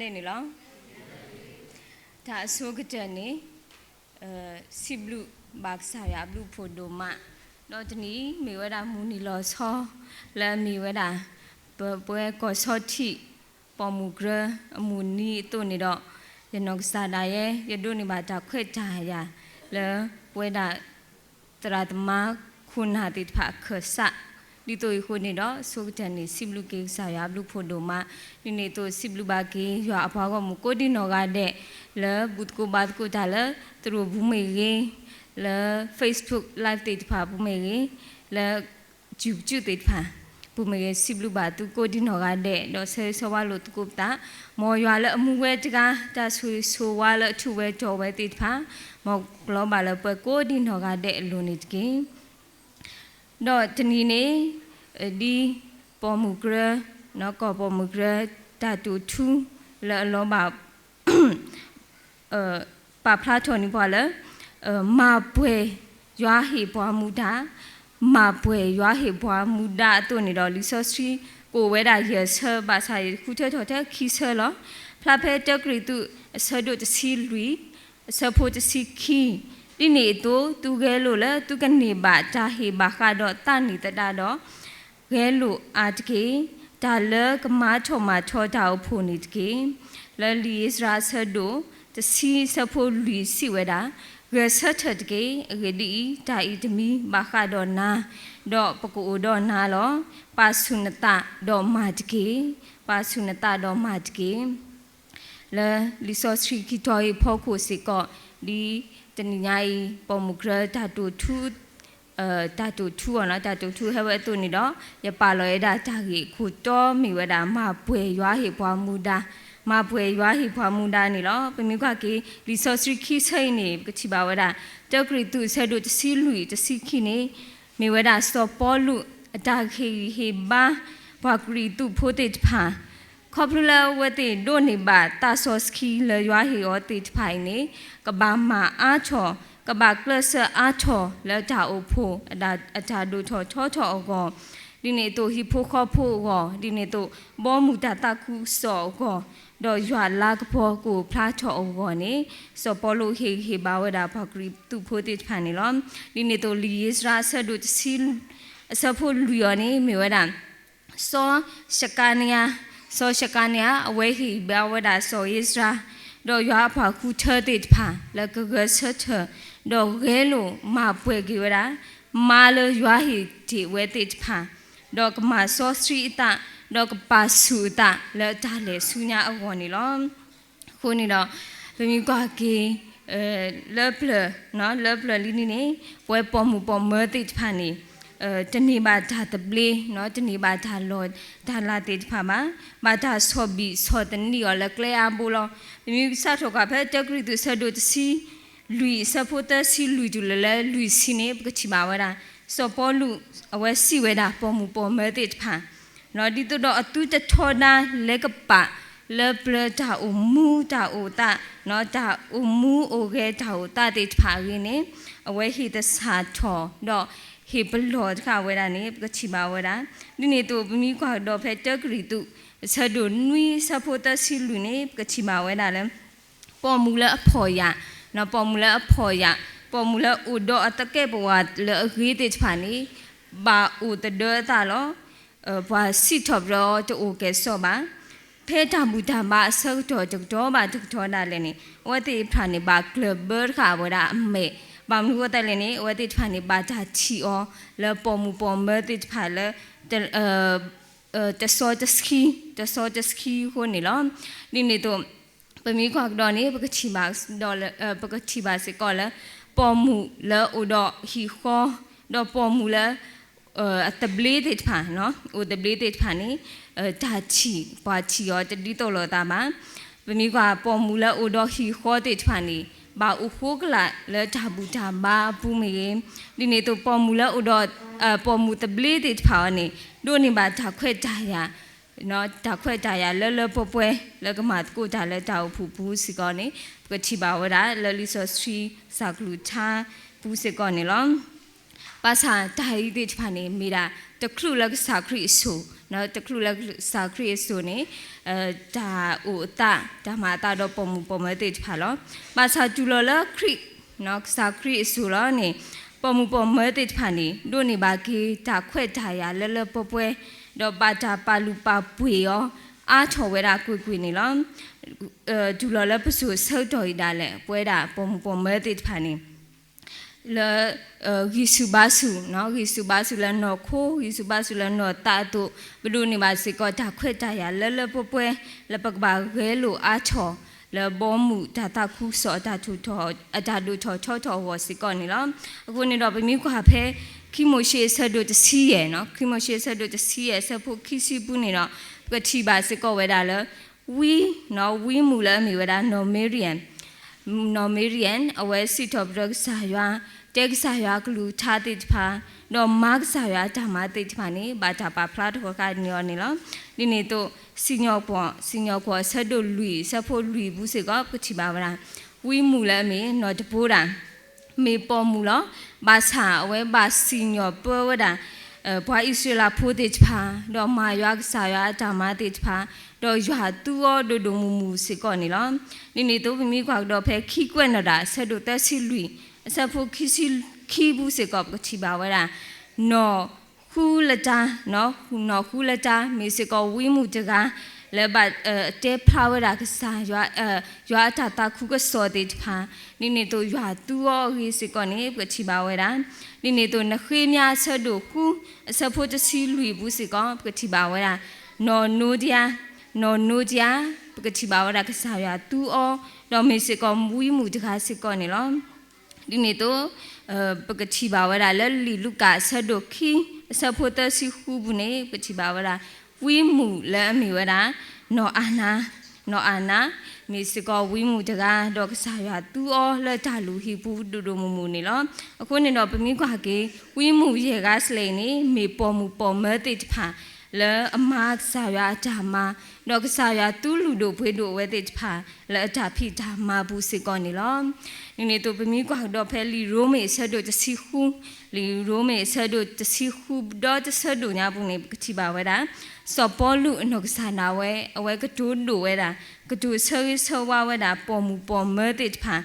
တဲ့နေလောဒါအစိုးကတဲ့နေအဲစီဘလူဘက်ဆာရဘလူဖိုဒိုမတော့တနီမေဝဒမူနီလောဆောလဲမေဝဒပွဲကောဆောတိပေါ်မူဂရအမူနီတို့နေတော့ရနောကစားဒါရဲ့ရတို့နေပါတာခွဲ့ကြရလဲပွဲဒါတရတမခုနာတိဖာခဆာ ဒီတို့ခုနေတော့ဆိုကတဲ့နေစီဘလူကေဆာရဘလူဖိုဒိုမဒီနေတော့စီဘလူဘာကေရွာအဖွားကမူကိုဒီနော်ကတဲ့လဲဘုတ်ကိုဘတ်ကိုတာလဲသူတို့ဘူးမေကေလဲ Facebook live တေတဖာဘူးမေကေလဲဂျူဂျူတေတဖာဘူးမေကေစီဘလူဘာသူကိုဒီနော်ကတဲ့တော့ဆဲဆောဝါလို့သူကိုတာမော်ရွာလဲအမှုဝဲတကားတာဆူဆိုဝါလဲအထူဝဲကြော်ဝဲတေတဖာမော်ဂလောဘာလဲပွဲကိုဒီနော်ကတဲ့အလိုနေတကင်းတော့တနီနေ ဒီပေါ်မူဂရနော်ကောပေါ်မူဂရဓာတုထူလအလောဘအပပလာထိုနီဘွာလမာပွဲရွာဟေဘွာမူတာမာပွဲရွာဟေဘွာမူတာအတွနေတော့လီဆော့စထရီကိုဝဲတာရဆဘာသာရခုထထော်တဲ့ခီဆလောဖလာဖဲတက်ကရီတုအဆဒုတစီလူအဆဖို့တစီခီဒီနေတော့သူကဲလို့လဲသူကနေပါဂျာဟေဘာကတော့တာနီတတာတော့ ကဲလို့အာတကေဒါလကမာချောမာချောတာဖို့နေတကေလဲလီစရာဆဒိုတစီဆဖို့လူစီဝဲတာရဆတ်တကေရဒီတာဤတမီဘာခါဒေါ်နာဒေါ်ပကူဒေါ်နာလောပါဆုနတဒေါ်မာတကေပါဆုနတဒေါ်မာတကေလဲလီဆောစရီကီတိုဖောကိုစီကောဒီတနိညာဤပေါ်မူဂရတာတူထူ အဲတာတူထူရနော်တာတူထူဟဲဝဲတူနေတော့ရပါလောရတာတာကြီးခုတော့မိဝတာမပွေရွာဟေပွားမူတာမပွေရွာဟိဖွာမူဒါနေလောပမိခွာကေလီဆော့စရီခိဆိုင်နေကချိပါဝဒတောက်ကရီတူဆဲဒိုတစီလူတစီခိနေမေဝဒစတော့ပေါ်လူအတာခေဟေဘာဘာကရီတူဖိုတေဖာခေါပလဝတေဒိုနေဘာတာဆော့စခီလရွာဟေယောတေဖိုင်နေကဘာမာအားချော ကဘာကလဆာအားချောလက်တာအိုဖိုအတာအတာဒိုချောချောချောအောကောဒီနေ့တော့ဟိဖိုခေါဖိုကောဒီနေ့တော့ဘောမူတာတခုစောကောတော့ရွာလာကဖို့ကိုဖလားချောအောင်ကောနေစောပေါ်လို့ဟေဟေဘာဝဒါဖဂရီသူဖို့တိဖန်နေလောဒီနေ့တော့လီယစ်ရာဆဒုစီအစဖို့လူရနေမြေဝဒါစောရှကနီယာစောရှကနီယာအဝဲဟေဘာဝဒါစောယစ်ရာတော့ရွာဖခုထတိဖန်လကကဆထ တော့ရဲလို့မပွဲကြဝဒါမာလရွာဟေဒီဝဲတိဖန်တော့ကမစောစထရီတာတော့ကပါဆူတာလဲတာလေဆူညာအဝနေလောခုနေတော့ဘမီကွာကေအဲလပလနော်လပလလီနီနေပွဲပေါ်မှုပေါ်မတိဖာနေအဲတနေပါဒါတပလေးနော်တနေပါဒါလောဒါလာတေဖာမှာဘာဒါဆောဘီဆောတနီရောလကလေအဘူလောဘမီစာထောကဖဲတက်ကရီသူဆဒိုတစီ လူစပိုတစီလူဒူလလဲလူစီနေပကချီမာဝဒါစောပေါ်လူအဝဲစီဝဲတာပေါ်မှုပေါ်မတိဖာနော်ဒီတော့အတူတထောနာလက်ကပလပလတာအမူတာအတာနော်တာအမူအိုခဲတာအတာတေဖာရင်းနေအဝဲဟိတစာချောတော့ဟေဘလောတခဝဲတာနေကချီပါဝဲတာဒီနေတော့မီကွာတော့ဖဲတက်ကရီတုဆဒုနွီဆဖိုတစီလူနေကချီပါဝဲတာလဲပေါ်မူလအဖော်ရ နော်ပေါ်မူလအဖော်ရပေါ်မူလဥဒအတကဲဘဝလေအဂေးတေဖာနေဘာဥတဒေတာလောဘွာစီထော့ဘရတိုကဲဆောပါဖဲတာမူတာမဆောက်တော်တော်ဘာတော်နာလည်းနေဝတိဖာနေပါကလဘ်ခါဝရအမေဘာမလို့တယ်လည်းနေဝတိဖာနေပါတာချီအောလေပေါ်မူပေါ်မတိဖာလေအဲတဆောတစကီတဆောတစကီဟိုနေလောဒီနေတော့ ပမီခွာတော့နေပကချီပါဒေါ်လာပကချီပါစကောလာပေါ်မူလေအိုတော့ဟီခေါ်တော့ပေါ်မူလေအတဘလေးတဲ့ဖာနော်ဟိုတဘလေးတဲ့ဖာနေဒါချီပွားချီရောတတိတော်လောတာမှာဗမီကပေါ်မူလာအိုဒဟီခေါ်တဲ့ဖာနေဘာဥခိုးကလာလဲဓာဘူးဓာဘာဘူးမေဒီနေတော့ပေါ်မူလာအိုဒအပေါ်မူတဘလေးတဲ့ဖာနေတို့နေပါဓာခွဲ့ကြရ နော်ဓာခွဲ့ကြရလဲလဲပပွဲလဲကမတ်ကိုဓာလဲဓာဖူဘူးစီကောနေပကတိပါဝဒလဲလီဆိုစထရီစကလူချာဘူးစီကောနေလောပါစာဒါရီတိဖာနေမိတာတခလူလက်စာခရစ်ဆိုနော်တခလူလက်စာခရစ်ဆိုနေအဲဒါဥတာဒါမှတာတော့ပုံမူပုံမတိဖာလောပါစာကျူလောလခရစ်နော်စာခရစ်ဆိုလောနေပုံမူပုံမတိဖာနေတို့နေပါကေဒါခွဲ့ဒါရလဲလဲပပွဲ တော့ပါတာပါလူပါပွေရောအားချော်ဝဲတာကွေကွေနေလောအဲဒူလောလပစုဆောက်တော်ရတာလဲပွဲတာပုံမူပုံမတိဖာနေ le gisu basu no gisu basu la no kho gisu basu la no ta to blu ni ba se ko ta khwet ta ya le le po pwe le pak ba ge lo a cho le bo mu ta ta khu so ta thu tho a ta do tho cho tho wo se ko ni lo aku ni do ba mi kwa phe ခိမို ရှေဆက်တို့တစီရယ်နော်ခိမိုရှေဆက်တို့တစီရယ်ဆက်ဖို့ခိစီပူနေတော့ပတိပါစကောဝဲတာလေဝီနော်ဝီမူလာမီဝဲတာနော်မေရီယန်နော်မေရီယန်အဝဲစီတော့ဘရက်ဆာရွာတက်ဆာရွာကလူထားတိဖာနော်မတ်ဆာရွာဓမ္မတိဖာနေဘာတာပါဖလာတော့ကညောနေလောဒီနေ့တော့စီညောပွန်စီညောကွာဆက်တို့လူဆက်ဖို့လူဘူးစေကပတိပါဗလားဝီမူလာမီနော်တပိုးတာမေပေါ်မူလော ဘာသာအဝဲဘာစီညောပဝဒအဲဘွာဣစလာဖိုးတိဖာတော့မာရွာဆာရွာဓမ္မတိဖာတော့ရွာသူရောဒုဒုမူမူစေကောနေလောနိနေတော့မိကွာတော့ဖဲခီကွက်နတာဆက်တို့တက်စီလူအဆက်ဖို့ခီစီခီဘူးစေကောပတိပါဝဲတာနော်ခူလတာနော်နော်ခူလတာမေစေကောဝီမှုတကား လေဘတ်တေဖလာဝရာကစားရွာရွာတာတာခုကစောတဲ့ဖာနိနေတို့ရွာသူရောရေးစကနေပချီပါဝဲတာနိနေတို့နခွေးများဆက်တို့ခုအစဖို့တစီလူဘူးစကောပချီပါဝဲတာနော်နိုဒီယာနော်နိုဒီယာပချီပါဝဲတာကစားရွာသူအောတော့မေစကောမူးမှုတကားစကောနေလောဒီနေတော့ပကချီပါဝဲတာလဲလီလူကဆက်တို့ခီအစဖို့တစီခုဘူးနေပချီပါဝဲတာ ဝီမှုလဲအမီဝဒနော်အာနာနော်အာနာမီစကောဝီမှုတကားတော့ကစားရသူအောလက်တလူဟီပူဒူဒူမူမူနေလောအခုနေတော့ပမိကွာကေဝီမှုရေကစလေနေမေပေါ်မှုပေါ်မဲတိတဖာလဲအမဆာရဓမ္မတော့ကစားရသူလူတို့ဖွေးတို့ဝဲတိတဖာလဲအတာဖိဓမ္မဘူးစကောနေလော နေနေတော့ပမိကွာတော့ဖဲလီရိုမေဆက်တို့တစီခုလီရိုမေဆက်တို့တစီခုတော့တဆက်တို့ညာဘူးနေကတိပါဝဲတာစောပေါ်လူအနုကစားနာဝဲအဝဲကတူးလူဝဲတာကတူဆယ်ဆောဝဝဲတာပေါ်မူပေါ်မဲတိဖာ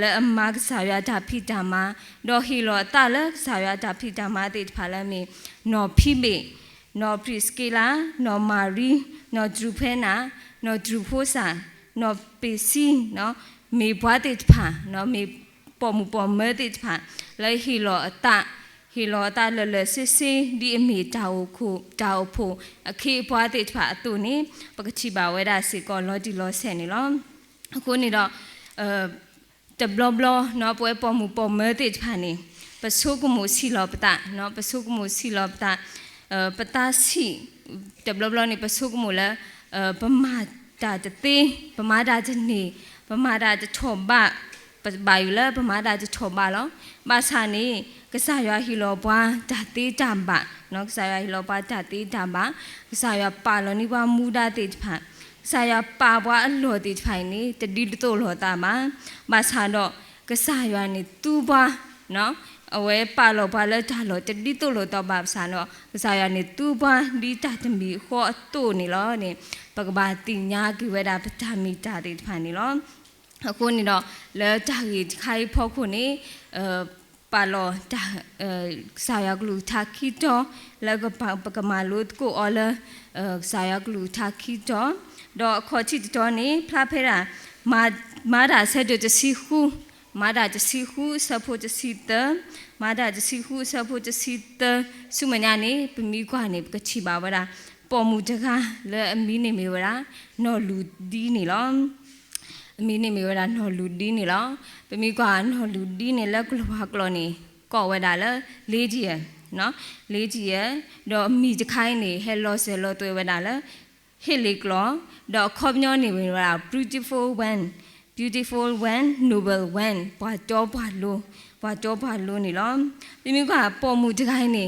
လဲအမကစားရတာဖိတာမတော့ဟီလောတာလဲစားရတာဖိတာ မတိဖာလဲမီနော်ဖိမေနော်ပရစ်ကီလာနော်မာရီနော်ဒရူဖဲနာနော်ဒရူဖိုဆာနော်ပီစီနော်မေဘွားတိဖာနော်မေပေါ်မူပေါ်မဲတိဖာလဲဟီလောအတာဟီလောတာလလစစ်စစ်ဒီအမီတာဝခုတာဝဖို့အခေဘွားတိဖာအတူနေပကချိပါဝဲတာစီကောလောဒီလောဆယ်နေလောအခုနေတော့အဲတဘလဘလနော်ပွဲပေါ်မှုပေါ်မဲတိဖာနေပစုကမှုစီလောပတာနော်ပစုကမှုစီလောပတာအဲပတာစီတဘလဘလနေပစုကမှုလဲအဲပမာတာတသေးပမာတာတနေ ပမာတာတထောဘဘာယူလဲပမာတာတထောဘလောဘာသာနေကစားရဟီလောပွားဓာတိတံပါနော်ကစားရဟီလောပွားဓာတိတံပါကစားရပါလောနိဘမူဒတိဖာဆာရပါပွားအလော်တိဖိုင်နေတတိတိုလောတာမှာမဆာတော့ကစားရနေသူ့ပွားနော် အဝဲပါလောပါလဲတာလောတတိတိုလောတော့ပါဆာတော့ကစားရနေသူ့ပွားဒီတတမီခေါ်အတူနေလောနေပကဘာတိညာကိဝဲတာပတမီတာတိဖိုင်နေလောအခုနေတော့လဲတာကြီးခိုင်ဖို့ခုနေအဲပါလောတာအဲဆာယကလူတာခီတောလကပကမာလုတ်ကိုအော်လအဲဆာယကလူတာခီတောတော့ခေါ်ချစ်တော်နေဖလားဖဲတာမာမာတာဆက်တဲ့စီခု မာတာတစီခုဆဖို့တစီတမာတာတစီခုဆဖို့တစီတစုမညာနေပမီကွာနေကချီပါဝရာပေါ်မူတကားလဲအမီနေမေဝရာနော်လူဒီနေလောအမီနေမေဝရာနော်လူဒီနေလောပမီကွာနော်လူဒီနေလက်ကလဘာကလောနေကောဝဲတာလဲလေးကြီးရနော်လေးကြီးရတော့မိတခိုင်းနေဟဲလောဆယ်လောတွေ့ဝဲတာလဲဟစ်လီကလောတော့ခေါပညောနေဝင်လာ beautiful one beautiful one noble one ဘာတော့ဘာလို့ဘာတော့ဘာလို့နေလောမိမိကပေါ်မှုတခိုင်းနေ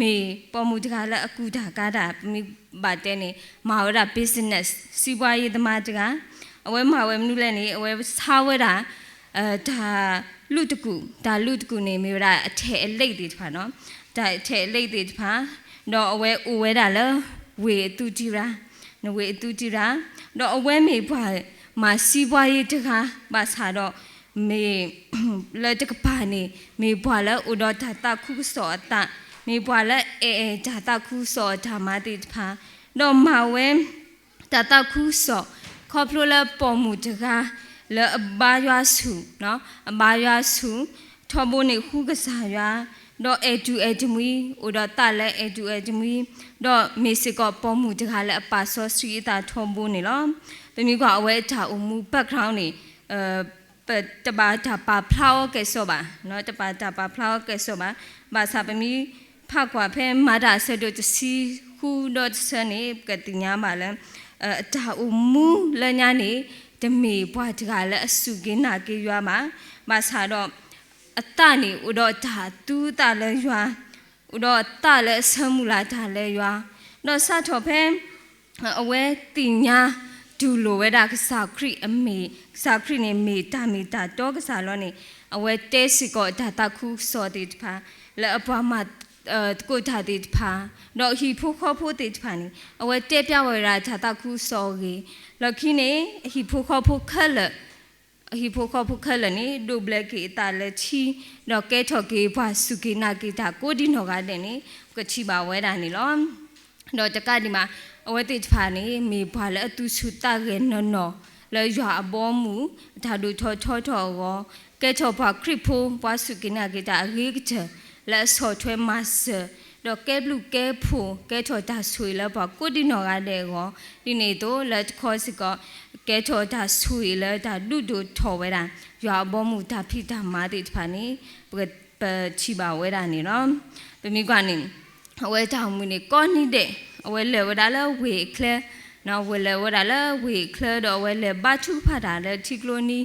မေပေါ်မှုတကားလက်အခုဒါကားတာမိဘာတဲနေမာဝရ business စီးပွားရေးသမားတကားအဝဲမာဝဲမနုလဲနေအဝဲစားဝဲတာအဲဒါလူတကူဒါလူတကူနေမျိုးဒါအထက်အလိတ်တွေတဖာနော်ဒါအထက်အလိတ်တွေတဖာတော့အဝဲဦးဝဲတာလဲဝေတူတီရာနဝေတူတီရာတော့အဝဲမေပွား မာစီပွားရေးတခါပါစားတော့မေလဲတကပါနေမေပွားလဲဥတော်တာတာခုစောတာမေပွားလဲအဲအဲဒါတာခုစောဓမ္မတိတဖာတော့မဝဲတာတာခုစောခေါပလိုလဲပေါ်မူတကား le ba ywa su no ba ywa su tho bo ni khu ka sa ywa do e tu e jmui o do ta le e tu e jmui do me se ko po mu de kha le pa so sri ta tho bo ni lo pe mi ko awe ta u mu background ni eh ပတပါတာပါဖလောက်ကဲဆိုပါနော်တပါတာပါဖလောက်ကဲဆိုပါဘာသာပမီဖကွာဖဲမာဒါဆဒိုတစီခုဒတ်စနေကတိညာပါလဲအတာအမူလညာနေတမေဘွားတကလည်းအစုကင်းနာကေရွာမှာဘာသာတော့ အတနေဥတော့ဒါတူးတာလဲရွာဥတော့တလဲဆမှုလာဒါလဲရွာတော့စထောဖဲအဝဲတင်ညာဒူလိုဝဲတာကစားခရီအမေစားခရီနေမေတာမေတာတော့ကစားလို့နေအဝဲတဲစီကိုဒါတာခုစောတိတဖာလဲအပွားမအဲကိုတာတိတဖာတော့ဟီဖိုခေါဖိုတိတဖာနေအဝဲတဲပြဝဲရာဒါတာခုစောကြီးလခိနေဟီဖိုခေါဖိုခက်လ ဟီဖိုခေါဖိုခက်လနေဒိုဘလက်ကေတာလက်ချီတော့ကဲထော်ကေဘွားစုကေနာကေတာကိုဒီနော်ကတဲ့နေကချီပါဝဲတာနေလောတော့တကဒီမှာအဝဲတိဖာနေမေဘာလဲအတူစုတရဲနော်နော်လဲရွာအဘောမူဒါတို့ထောထောထောရောကဲချောပါခရစ်ဖိုးပွားစုကိနာကေတာရေကချလဲဆော်ထွဲမတ်တော့ကဲဘလူကဲဖိုကဲချောတာဆွေလဲပါကိုဒီနော်ကတဲ့ရောဒီနေတော့လက်ခေါ်စက ကဲချောတာဆွေလဲဒါလူတို့ထော်ဝဲတာရွာအဘောမူဒါဖိတာမာတိဖာနေပပချီပါဝဲတာနေနော်ပမိကနေအဝဲတောင်မူနေကောနိတဲ့အဝဲလေဝဒါလဝေခလနော်ဝဲလေဝဒါလဝေခလတော့ဝဲလေဘာချူဖာတာလေတီကလိုနီ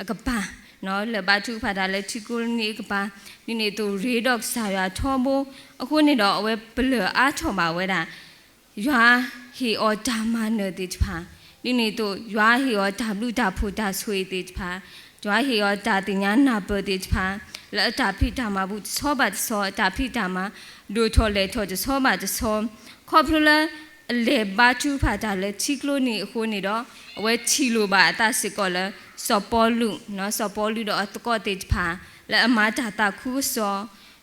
အကပါနော်လေဘာချူဖာတာလေတီကလိုနီကပါဒီနေတူရေဒေါ့ဆာရထောဘအခုနေတော့အဝဲဘလအားထောပါဝဲတာရွာဟီအော်ဒါမနတိဖာ ဒီနေတူရွာဟီအော်ဒါဘလူဒါဖူဒါဆွေတိဖာရွာဟီအော်ဒါတင်ညာနာပတိဖာလဲတာဖိတာမဘူးသောပါသောတာဖိတာမဒူထောလေထောသောပါသောခေါပလအလေဘာချူဖာတာလေချီကလိုနီအခုနေတော့အဝဲချီလိုပါအတစစ်ကောလဲစောပေါ်လူနော်စောပေါ်လူတော့အတကောတေဖာလဲအမတာတာခူးစော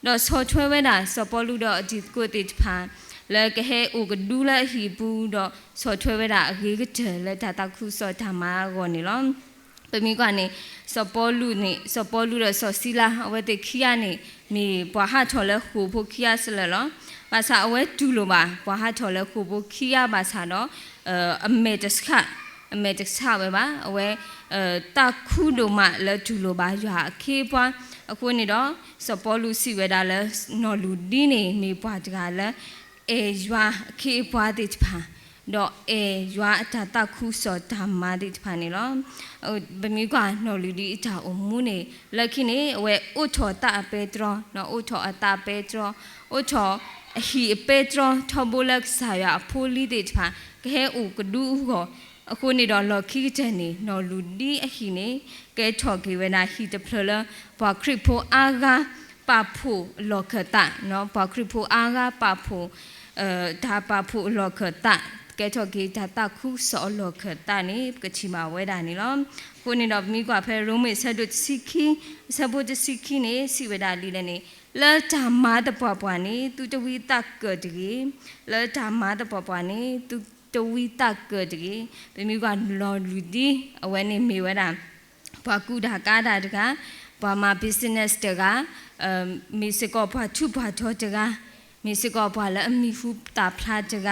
တော့စောထွဲဝဲတာစောပေါ်လူတော့အဒီကိုတေဖာ လဲကဟဲဥကဒူလာဟီဘူးတော့စောထွဲဝဲတာအကြီးကတဲ့လဲတာတာခူးစောဓမ္မကောနေလောပမိကနေစောပေါ်လူနေစောပေါ်လူတော့စောစီလာအဝဲတေခီယာနေမိဘွာဟာထော်လဲဟူဖို့ခီယာစလဲလောဘာသာအဝဲဒူလိုပါဘွာဟာထော်လဲခုဖို့ခီယာဘာသာတော့အမေတစခအမေတစခပဲပါအဝဲအဲတာခုဒိုမလဲဒူလိုပါရွာခေပွားအခုနေတော့စပေါ်လူစီဝဲတာလဲနော်လူဒီနေနေပွားတကလဲ အေရွာခေပွားတိဖာတော့အေရွာအတတခုစောဓမ္မတိဖာနေလောဟိုဗမီကနော်လူဒီအတာအမှုနေလက်ခိနေအဝဲဥထောတာပေတရောနော်ဥထောအတာပေတရောဥထောအဟီပေတရောထဘလက်ဆာယာဖိုလီတိဖာကဲဥကဒူကိုအခုနေတော့လော်ခိတဲ့နေနော်လူဒီအဟီနေကဲထော်ကေဝနာဟီတဖလဘခရစ်ဖိုအာဂါပါဖို့လောကတာနော်ဘခရစ်ဖိုအာဂါပါဖို့အဲ ဒါပါဖို့လောကတာကဲထော်ကေဒါတာခုစောလောကတာနေကချီမာဝဲတာနေလောကိုနေတော့မိကွာဖဲရုံးမေဆက်တို့စီခီဆက်ဖို့စီခီနေစီဝဒါလီလည်းနေလဲဓမ္မတပွားပွားနေသူတဝိတကတကြီးလဲဓမ္မတပွားပွားနေသူတဝိတကတကြီးဘမိကလော်လူဒီအဝဲနေမေဝဲတာဘာကူဒါကားတာတကဘာမ business တကအဲမီစကောဘာချူဘာထောတက မီစကောဘာလဲအမီဖူတာဖလာတက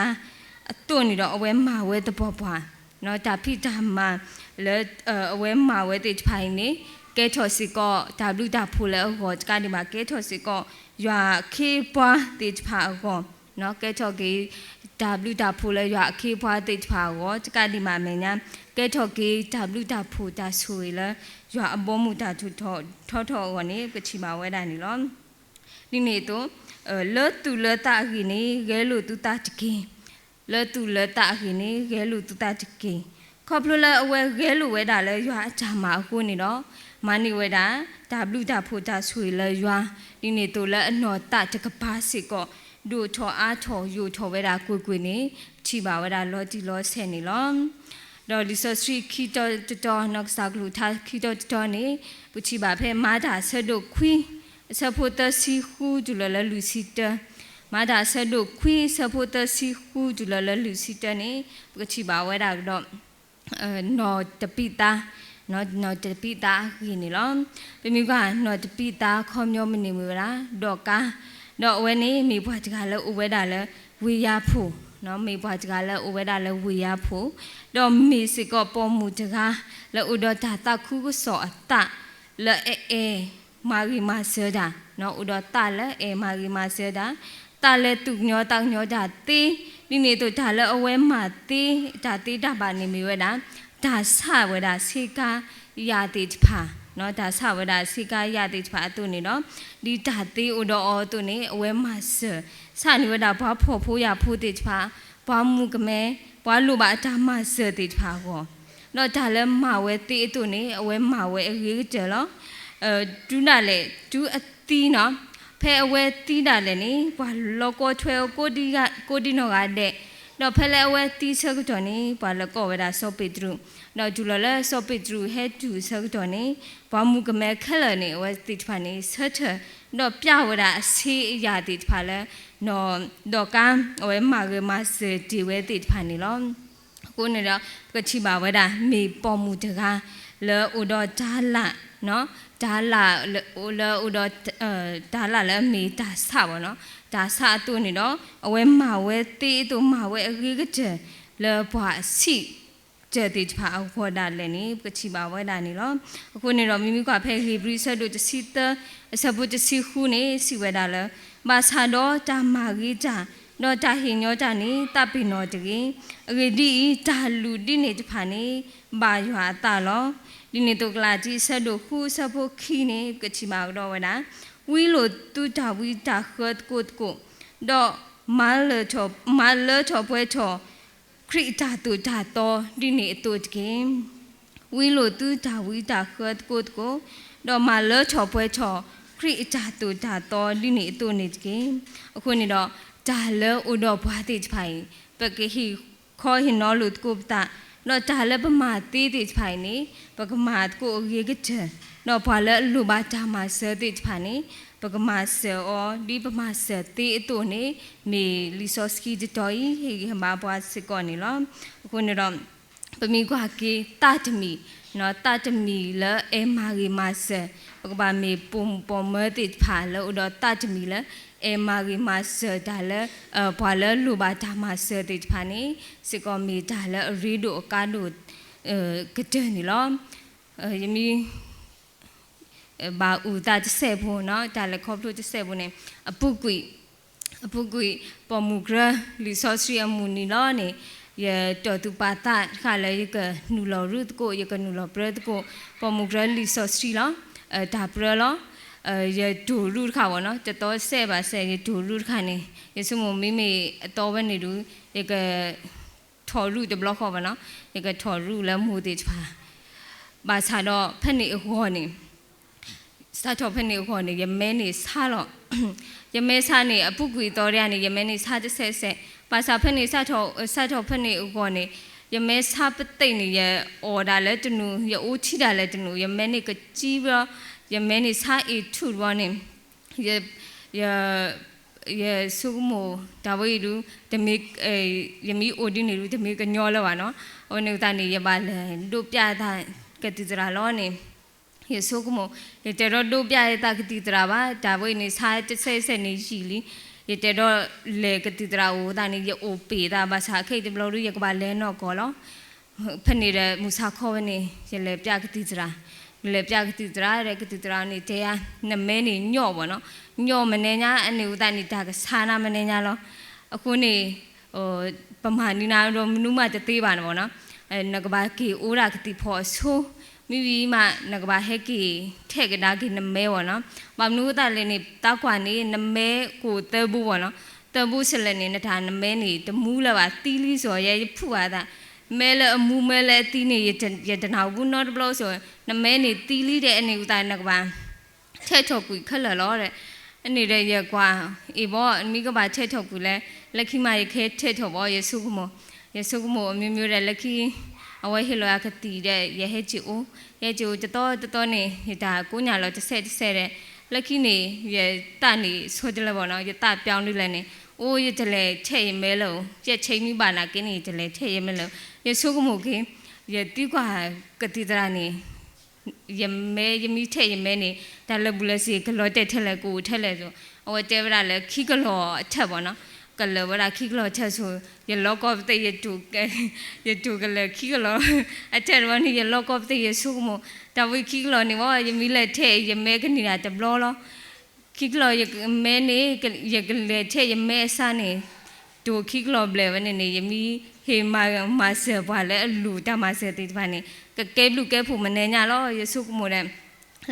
အတွနေတော့အဝဲမာဝဲတပွားပွားနော်ဒါဖိတာမလဲအဝဲမာဝဲတိဖိုင်နေကဲထော်စီကောဒါလူတာဖူလဲဟောကဒီမှာကဲထော်စီကောရွာခေပွားတိဖာကောနော်ကဲထော်ကေဒါလူတာဖူလဲရွာခေပွားတိဖာကောကဒီမှာမင်းညာကဲထော်ကေဒါလူတာဖူတာဆွေလဲရွာအပေါ်မူတာထထောထောထောကောနေကချီမှာဝဲတာနေလောဒီနေ့တော့ လောတူလတာခီနေဂဲလိုတူတာတကင်းလောတူလတာခီနေဂဲလိုတူတာတကင်းခေါပလိုလာအဝဲဂဲလိုဝဲတာလဲရွာအချာမှာအခုနေတော့မနိဝေဒဒါဘလူဒါဖိုတာဆွေလရွာဒီနေတို့လည်းအနော်တတကပါစစ်ကောဒိုထောအားထောယူထောဝဲတာကိုကိုနေချီပါဝဲတာလောတီလောဆဲနေလောတော့လီဆိုစထရီခီတိုတောနော့စကလူတာခီတိုတောနေပူချီပါဖဲမာတာဆဒိုခွီ ဆဖို့တစီဟူဒူလလလူစီတမာတာဆဒိုခွီဆဖို့တစီဟူဒူလလလူစီတနေပူချီပါဝဲတာတော့အဲနော်တပိတာနော်နော်တပိတာခင်းနေလောပြမိကနော်တပိတာခေါမျောမနေမူလားတော့ကာတော့ဝဲနေမိဘွားတကလည်းဥဝဲတာလည်းဝေရဖို့နော်မိဘွားတကလည်းဥဝဲတာလည်းဝေရဖို့တော့မိစကပေါ်မူတကလည်းဥဒတာတခုကစောအတလဲအဲအဲမာဂီမာဆဒါနော်ဥဒတာလည်းအဲမာဂီမာဆဒါတာလည်းသူညောတောင်ညောတာတေးဒီနေ့တော့ဒါလည်းအ ဝဲမှာတေးဒါတေးတာပါနေမိဝဲတာဒါဆဝဲတာစေကာယာတိတဖာနော်ဒါဆဝဲတာစေကာယာတိတဖာအတုနေနော်ဒီဒါတေးဥတော်အောတုနေအဝဲမှာဆဆနိဝဲတာဘာဖို့ဖို့ရဖို့တိတဖာဘာမူကမဲဘာလူပါအတာမဆတိတဖာကောနော်ဒါလည်းမဝဲတေး အတုနေအဝဲမဝဲအရေးကြလောအဲဒူးနာလေဒူးအတီးနော်ဖဲအဝဲတီးတာလေနိဘာလောကောထွဲကိုဒီကကိုဒီနောကတဲ့တော့ဖဲလဲအဝဲတီးချက်တော်နိဘာလကောဝဲတာစောပိတရုတော့ဒူလလဲစောပိတရုဟဲတူချက်တော်နိဘာမူကမဲခက်လနိအဝဲတီတဖာနိဆက်ထတော့ပြဝဲတာအစီအရာတီတဖာလဲနော်တော့ကံအဝဲမာကမစတီဝဲတီတဖာနိလောကိုနေတော့ကချိပါဝဲတာမေပေါ်မူတကားလဲဥတော့ဓာလာနော် ဒါလာဟိုလဲဟိုတော့အဲဒါလာလဲမေဒါဆပါနော်ဒါဆအတူနေတော့အဝဲမဝဲတေးတူမဝဲအကြီးကကျလဲဘွားစီကျတဲ့ဖာအခေါ်တာလည်းနေကချီပါဝဲတာနေလို့အခုနေတော့မိမိကဖဲဟေဘရီဆက်တို့တစီတအစပုတစီခုနေစီဝဲတာလဲမဆာတော့တာမာကြီးတာတော့တာဟင်ညောတာနေတပ်ပင်တော့တကင်အဂေဒီတာလူဒီနေတဖာနေဘာရွာတာလော ဒီနေတော့ကလာကြီးဆက်တို့ခုဆက်ဖို့ခီနေကချီမာတော့ဝဲတာဝီလိုတူတာဝီတာခတ်ကိုကိုတော့မာလချောမာလချောပွဲချောခရိတာတူတာတော့ဒီနေတူတကင်ဝီလိုတူတာဝီတာခတ်ကိုကိုတော့မာလချောပွဲချောခရိတာတူတာတော့ဒီနေတူနေတကင်အခုနေတော့ဒါလဥဒဘွားတိဖိုင်ပကဟီခေါ်ဟင်နော်လူကုပတာ နော်ဒါလပမာတေးတိဖိုင်နေပကမာကိုရေကချနော်ဘွာလလူဘာတာမဆတိဖိုင်နေပကမာဆောဒီပမာဆတေးအတူနေမေလီဆိုစကီဒတိုင်ဟေဟမဘွားစကောနေလောအခုနေတော့ပမီကွာကေတာတမီနော်တာတမီလအဲမာဂီမဆပကဘာမေပုံပုံမတိဖာလောတော့တာတမီလအဲ မာဂီမဆဒါလအဘွာလလူဘာဒါမဆတိဖာနေစကောမီဒါလရီဒိုအကာဒိုအဲကတဲ့နီလောယမီဘာဦးတာတစ်ဆက်ဖို့နော်ဒါလည်းခေါပလို့တစ်ဆက်ဖို့ ਨੇ အပုကွေအပုကွေပေါ်မူဂရလီဆော့စရီအမူနီလောနေ ye to tu pata khala ye ka nu lo ru ko ye ka nu lo bread ko po mu gra li so stri lo da bra lo ye do ru ခါပေါ့နော်တတော်ဆဲပါဆဲ ye do ru ခါနေယေစုမမိမိအတော်ပဲနေလူ ye ka ထော်ရုတဘလော့ခေါ်ပါနော်ရေကထော်ရုလည်းမှုသေးချပါဘာသာတော့ဖက်နေအခေါ်နေစာတော့ဖက်နေအခေါ်နေရမဲနေစားတော့ရမဲစားနေအပုကွေတော်ရနေရမဲနေစားတစ်ဆက်ဆက်ဘာသာဖက်နေစာတော့စာတော့ဖက်နေအခေါ်နေရမဲစားပသိမ့်နေရအော်ဒါလည်းတနူရအိုးချီတာလည်းတနူရမဲနေကကြီးပြီး ရမဲနေစားအီထူရောနေရရယေဆုမိုဒါဝိလူတမေအဲယမီအိုဒီနေလူတမေကညောလောပါနော်ဟိုနေတနေရပါလေတို့ပြတာကတိတရာလောနေယေဆုကမိုယေတရောတို့ပြရတာကတိတရာပါဒါဝိနေစားတဆဲဆဲနေရှိလီယေတရောလေကတိတရာဝဒါနေယအိုပေတာပါစာခိတ်တဘလို့ရကပါလဲနော်ကောလောဖနေတဲ့မူစာခေါ်ဝနေရလေပြကတိတရာ လေပြကတိတရာရကတိတရာနေတရားနမဲနေညော့ပါနော်ညော့မနေညာအနေဥဒနိတာကစာနာမနေညာလောအခုနေဟိုပမာနီနာတော့မနုမတသေးပါနော်ဗောနော်အဲနကဘာကီအိုရာကတိဖော်ဆိုမိမိမနကဘာဟက်ကီထဲကဒါကီနမဲဗောနော်မမနုဒလည်းနေတောက်ခွာနေနမဲကိုတဲဘူးဗောနော်တဲဘူးဆလည်းနေနထာနမဲနေတမူးလာပါတီးလီဆိုရဲဖူပါတာ မဲလဲအမှုမဲလဲတီးနေရရတနာဘူးနော်တဘလို့ဆိုနမဲနေတီးလိတဲ့အနေဥတိုင်းနကပါထဲထော်ကွေခက်လလောတဲ့အနေတဲ့ရကွာအေဘောမိကပါထဲထော်ကွေလဲလက်ခိမရခဲထဲထော်ဘောယေဆုကမောယေဆုကမောအမျိုးမျိုးတဲ့လက်ခိအဝဲဟီလောကတိတဲ့ရဟဲချီအိုရဲချီအိုတတော်တတော်နေဒါကိုညာလောတစ်ဆက်တစ်ဆက်တဲ့လက်ခိနေရတနေဆိုကြလဲပေါ့နော်ရတပြောင်းလို့လဲနေ အိုးရတလဲချက်ရမဲလို့ကြက်ချိန်မိပါနာကင်းနေတလဲချက်ရမဲလို့ယေဆုကမောကင်းရတိကွာကတိတရာနေယမဲယမိထက်ယမဲနေဒါလဘူးလစီကလောတက်ထက်လဲကိုထက်လဲဆိုဟိုတဲဗရာလဲခိကလောအထက်ပေါ့နော်ကလောဗရာခိကလောချက်ဆိုယလောကောပတေယတူကယတူကလဲခိကလောအထက်ဝနီယလောကောပတေယဆုမဒါဝိခိကလောနေဝယမိလဲထက်ယမဲကနေတာတဘလောလော ခိကလောယမဲနေယကလဲထက်ယမဲဆာနေတူခိကလောဘလဲဝနေနေယမိဟေမာမာဆဘာလဲလူတမဆတေတဖာနေကကဲဘလူကဲဖို့မနေညာလောယေဆုကမိုတဲ့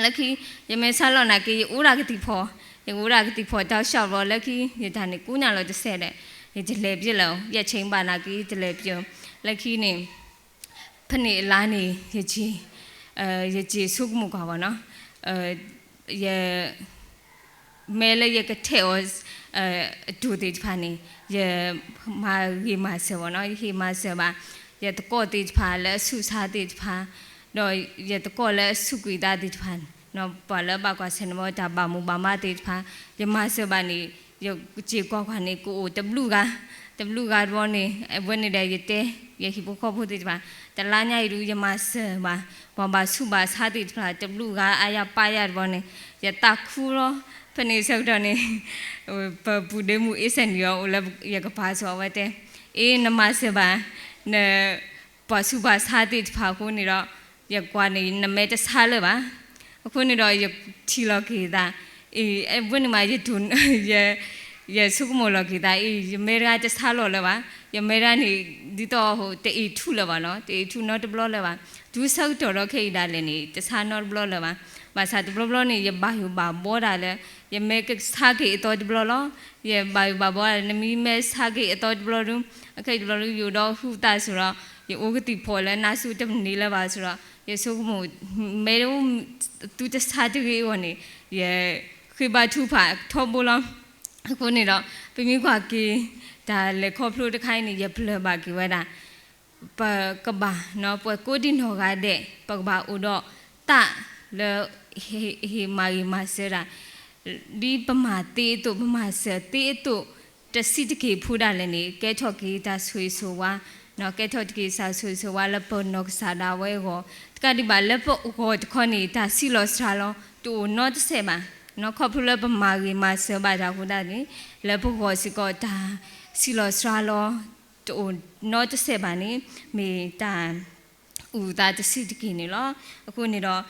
လက်ခီယမဲဆာလောနာကေဥရာကတိဖောယဥရာကတိဖောတောက်လျှောက်လောလက်ခီယဒါနေကူညာလောတစ်ဆက်တဲ့ယဒီလေပြစ်လောရက်ချင်းပါနာကေဒီလေပြုံလက်ခီနေဖနေလာနေယချီအဲယချီဆုကမိုကပါနော်အဲယ မဲလေယကထဲောအဲဒူဒီဖာနေယမာရီမာဆောနော်ဟီမာဆောပါယတကောတိဖာလဲဆုစားတိဖာတော့ယတကောလဲဆုကွေတာတိဖာနော်ပါလဘကွာစနမောတာဘာမူဘာမတိဖာယမဆောပါနေယကြေကွာခွာနေကိုတဘလူကတဘလူကတော့နေအဝဲနေတဲ့ယတဲယဟိဘခောဖို့တိဖာတလာညာရူယမဆောပါဘာဘာဆုပါစားတိဖာတဘလူကအာရပါရတော့နေယတခုရော ဖနေဆောက်တော့နေဟိုပပူဒေမှုအစန်ရောလရကပါဆိုဝတဲ့အေးနမစပါနပစုပါစားတိဖာကိုနေတော့ရကွာနေနမဲတစားလပါအခုနေတော့ရချီလောကေတာအေးအဘွန်းမရဒွန်းရရစုကမလောကေတာအေးရမဲရာတစားလောလပါ ရမဲရာနေဒီတော့ဟိုတေးထူလပါနော်တေးထူနော်တဘလောလပါဒူးဆောက်တော်တော့ခေတာလည်းနေတစားနော်ဘလောလပါဘာသာတဘလောနေရဘာယူဘာဘောတာလဲယမဲကစားကေအတော်တဘလောလောယဘာယူဘာဘောနမီမဲစားကေအတော်တဘလောဒုအခေတဘလောယူတော့ဟူတာဆိုတော့ယအိုဂတိဖော်လဲနာစုတမနေလဲပါဆိုတော့ယဆုကမိုမဲတော့သူတစားတူရေဝနေယခေဘာထူဖာထောဘောလောအခုနေတော့ပြင်းကွာကေ ဒါလေခေါဖလိုတခိုင်းနေရဘလဘာကေဝဒါပကဘာနော်ပွဲကိုဒီနော်ကတဲ့ပကဘာဥတော့တလေဟေဟေမာရီမာစရာဒီပမာတေးတို့ပမာစတေးတို့တစီတကေဖူးတာလည်းနေကဲထော့ကေတာဆွေဆိုဝါနော်ကဲထော့တကေစာဆွေဆိုဝါလပနောကစာဒါဝဲကိုတကဒီပါလပကိုတခေါနေတာစီလောစရာလောတူနော့တဆေမှာနော်ခေါပလပမာရီမာစဘာဒါခုဒါနေလပကိုစီကောတာ စီလောစရာလောတူနော့တဆေပါနေမေတာဦးတာတစီတကေနေလောအခုနေတော့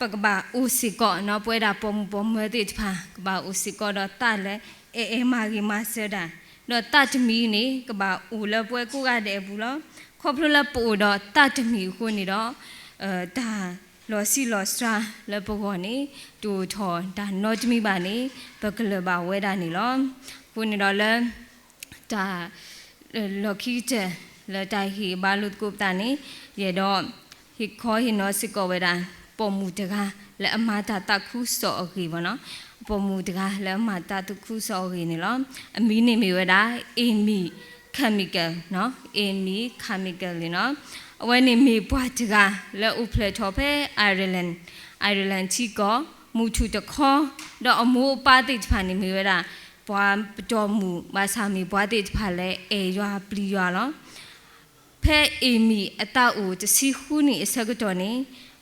ပကဘာဦးစီကောနော်ပွဲတာပုံပုံမတိဖာကဘာဦးစီကောတော့တလဲအေအေမာဂီမာဆဒါတော့တတ်မီနေကဘာဦးလပွဲကိုကတဲ့ဘူးလောခေါပလလပူတော့တတ်မီခုနေတော့အဲဒါလောစီလောစ tra လပကောနေတူထောဒါနော့တမီပါနေဘကလဘာဝဲတာနေလောခုနေတော့လဲ ဒါလော်ခီတဲ့လတိုင်ဟီဘာလုတ်ကုပတာနေရတော့ဟီခေါ်ဟီနောစစ်ကောဝဲတာပေါ်မူတကားလက်အမတာတခုစောအခေပေါ့နော်ပေါ်မူတကားလက်အမတာတခုစောအခေနေလောအမီနေမီဝဲတာအေမီ chemical နော်အေမီ chemical လေနော်အဝဲနေမီဘွားတကားလက်ဥဖလက်ထော်ဖဲ Ireland Ireland ချီကောမူထူတခေါ်တော့အမိုးပါတိဖာနေမီဝဲတာ ဘွားတော်မူမဆာမီဘွားတိဖာလဲအေရွာပလီရွာလောဖဲအေမီအတောက်ဦးတစီခူးနေအစကတော်နေ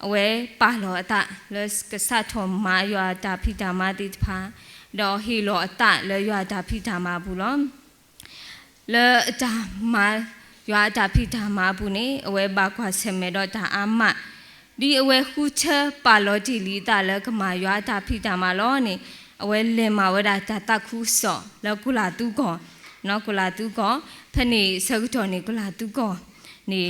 အဝဲပါလောအတလကဆတ်ထောမာယွာတာဖိတာမာတိဖာတော့ဟီလောအတလယွာတာဖိတာမာဘူးလောလေအတာမာယွာတာဖိတာမာဘူးနေအဝဲပါခွာဆမေတော့တာအမဒီအဝဲခူချပါလောတီလီတာလကမာယွာတာဖိတာမာလောနေ အဝဲလင်မာဝဒတာတခုစောလကုလာတူကောနော်ကုလာတူကောဖနေဆကုတော်နေကုလာတူကောနေ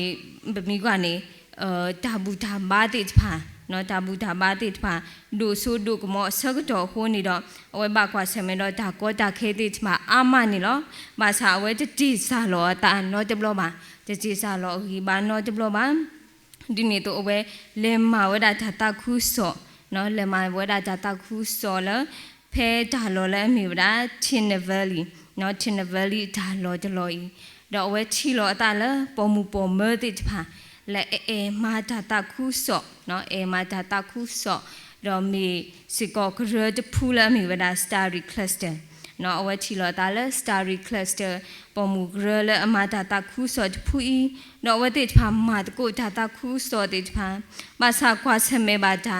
မိကနေအာတာဘူတာဘာတိဖာနော်တာဘူတာဘာတိဖာဒိုဆိုဒိုကမောဆကတော်ဟိုနေတော့အဝဲပါကွာဆမေတော့ဒါကောတာခဲတိဖာအာမနီလောမဆာအဝဲတတိစာလောတာနော်တဘလောပါတတိစာလောဟီဘာနော်တဘလောပါဒီနေ့တော့အဝဲလေမာဝဲတာတာခုဆောနော်လေမာဝဲတာတာခုဆောလ ဖဲဒါလောလဲမိဗဒါချင်းနဗလီနော်ချင်းနဗလီဒါလောတလောဤတော့အဝဲချီလောအတာလပေါ်မူပေါ်မဲတိဖာလဲအေမာတာတာခုဆော့နော်အေမာတာတာခုဆော့တော့မီစီကောကရတဖူလာမီဝဒါစတာရီကလစတာနော်အဝချီလောတာလဲစတာရီကလစတာပေါ်မူဂရလဲအမာတာတာခုဆော့တဖူဤနော်ဝတိဖာမာတကိုတာတာခုဆော့တိဖာမဆာကွာဆမေဘာတာ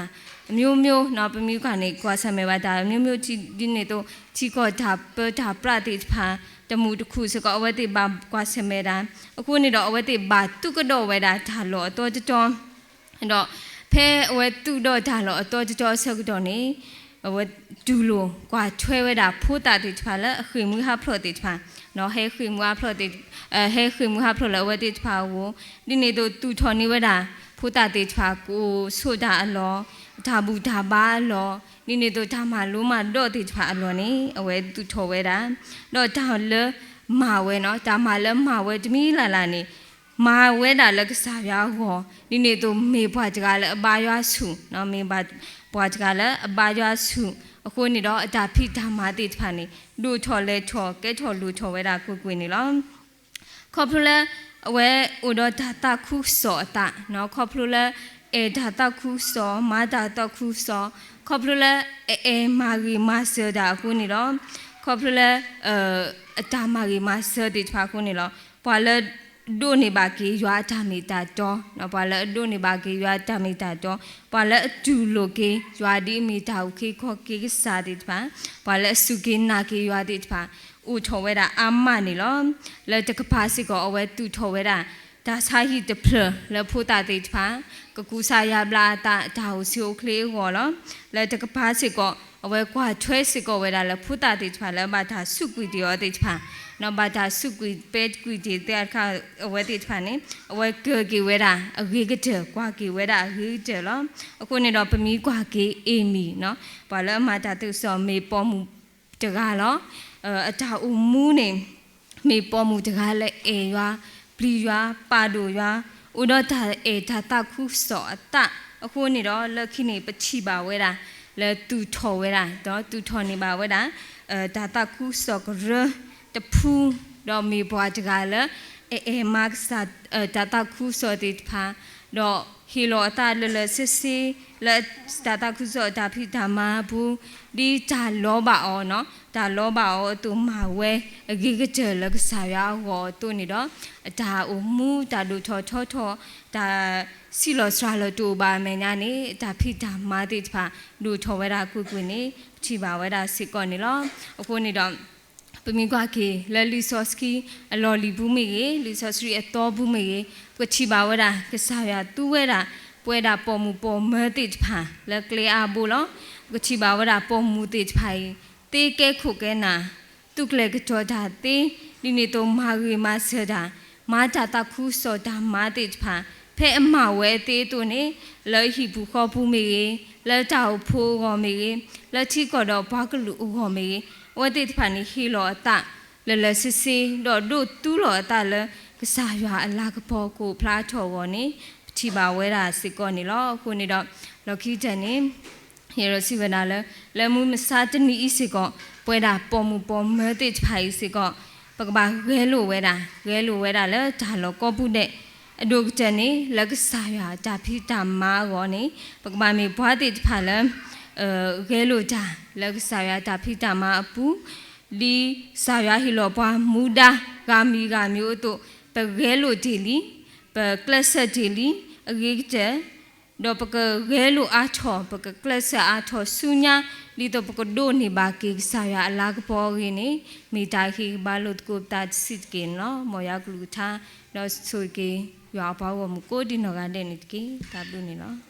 အမျိုးမျိုးနော်ပမျိုးကနေကွာဆမေဘာတာအမျိုးမျိုးချီဒီနေတော့ချီကောတာပတာပရတိဖာတမှုတစ်ခုစကောအဝတိဘာကွာဆမေတာအခုနေတော့အဝတိဘာတုကတော့ဝဲတာဒါလောအတော်တော်အဲ့တော့ဖဲအဝဲတုတော့ဒါလောအတော်တော်ဆက်ကတော့နေအဝဲဒူလိုကွာထွဲဝဲတာဖိုးတာတိဖာလဲအခွေမှုဟာဖလို့တိဖာနော်ဟဲခွေမှုဟာဖလို့တိအဲဟဲခွေမှုဟာဖလို့လဲအဝဲတိဖာဝဒီနေတော့တူထော်နေဝဲတာဖိုးတာတိဖာကိုဆိုတာအလော ဒါဘူးဒါပါလောဒီနေတော့ဒါမှလုံးမတော့တိဖာအလောနေအဝဲတူထော်ဝဲတာတော့ဒါလဲမာဝဲနော်ဒါမှလဲမာဝဲတမီလာလာနေမာဝဲတာလက်ကစားပြားဟောဒီနေတော့မေဘွားကြကလည်းအပါရွာစုနော်မေဘဘွားကြကလည်းအပါရွာစုအခုနေတော့အတာဖိဓမ္မာတိဖာနေလူထော်လဲထော်ကဲထော်လူထော်ဝဲတာကိုကိုနေလောခေါပလူလဲအဝဲဥဒတာတာခုစောတာနော်ခေါပလူလဲ အေဒါတာခုစောမာဒါတာခုစောခေါပလူလဲအေအေမာဂီမာဆဒါအခုနေတော့ခေါပလူလဲအအတာမာဂီမာဆတိဖာခုနေလောပွာလဲဒိုနေပါကေရွာဓာမီတာတော့နော်ဘာလဲဒိုနေပါကေရွာဓာမီတာတော့ဘာလဲအတူလိုကေရွာဒီမီတာခေခောကေစာတိတပါဘာလဲစုကေနာကေရွာတိတပါဥထော်ဝဲတာအမနေလောလဲတကပါစီကောအဝဲတူထော်ဝဲတာ ဒါစာဟိတဖလလဲဖိုတာတိတပါကကူစာရဘလာတာဒါဟုစီယိုကလေးဟောလောလဲတကပါစီကောအဝဲကွာထွဲစီကောဝဲတာလဲဖိုတာတိတပါလဲမဒါစုကွီတီရောတိတပါနော်ဘာသာစုကွီပက်ကွီတီတဲ့အခါအဝဲတိဖာနေအဝဲကေကေဝဲတာအဂေကတဲ့ကွာကေဝဲတာအဂေတဲ့လောအခုနေတော့ပမီကွာကေအေမီနော်ဘာလဲမတာသူစောမေပေါ်မှုတကားလောအတာဦးမူးနေမေပေါ်မှုတကားလဲအေရွာ ပလီရွာပါဒိုရွာဥဒတာအေတာတခုစောအတအခုနေတော့လက်ခိနေပချိပါဝဲတာလဲတူထော်ဝဲတာတော့တူထော်နေပါဝဲတာအဲဒါတခုစောကရတဖူးတော့မေဘွားတကလည်းအဲအဲမတ်စာတတခုစောတိဖာ တော့ဟီလိုတာလလစစ်စီလက်တတခုစောတာဖိဓမ္မာဘူးဒီဒါလောဘအောနော်ဒါလောဘအောသူမဝဲအဂိကကျလကစားရဟောသူနေတော့ဒါအမူဒါလူထောထောထောဒါစီလောစရာလတူပါမယ်ညာနေဒါဖိဓမ္မာတိဖာလူထောဝဲတာကုကွနေချီပါဝဲတာစစ်ကောနေလောအခုနေတော့ ပမီကွာကေလလီဆော့စကီအလော်လီဘူးမေကေလီဆော့စရီအတော်ဘူးမေကေပချီပါဝဲတာကစားရတူဝဲတာပွဲတာပေါ်မူပေါ်မဲတိဖာလက်ကလေးအဘူလောပချီပါဝဲတာပေါ်မူတိဖိုင်တေကဲခုကဲနာတုကလေကတော်တာတေဒီနေတော့မာရီမာဆဒါမာတာတခုစောတာမာတိဖာဖဲအမဝဲတေးတို့နေလဲဟီဘူးခေါ်ဘူးမေကေလဲတောက်ဖိုးခေါ်မေကေလဲချီကော်တော့ဘာကလူဦးခေါ်မေကေ ဝတိတဖာနီဟီလောအတလလစစ်စီတော့ဒုတူလောအတလကစားရွာအလာကပေါ်ကိုဖလားထော်ဝနေချီပါဝဲတာစစ်ကောနေလောခုနေတော့လော်ခီတန်နေဟီရိုစီဝနာလလမှုမစာတနီဤစစ်ကောပွဲတာပေါ်မှုပေါ်မဲတိဖိုင်စစ်ကောပကပါရဲလိုဝဲတာရဲလိုဝဲတာလဲဒါလောကောပုတဲ့အဒုကတန်နေလက်ကစားရွာဒါဖိတာမာကောနေပကပါမေဘွားတိဖာလဲ အဲရဲလိုတာလက်ကစားရတာဖိတာမအပူလီစာရဟီလောပွားမူဒါဂါမီဂါမျိုးတို့ပကဲလိုတီလီပကလဆတီလီအဂိတဲ့တော့ပကရဲလိုအားချောပကကလဆအားချောဆူညာလီတော့ပကဒိုနေပါကေစာရအလာကပေါ်ရင်းနေမိတာခိဘာလုတ်ကိုတတ်စစ်ကင်နော်မောရကလူသာတော့ဆိုကေရွာပါဝမကိုဒီနော်ကတဲ့နေကေတပ်လို့နေနော်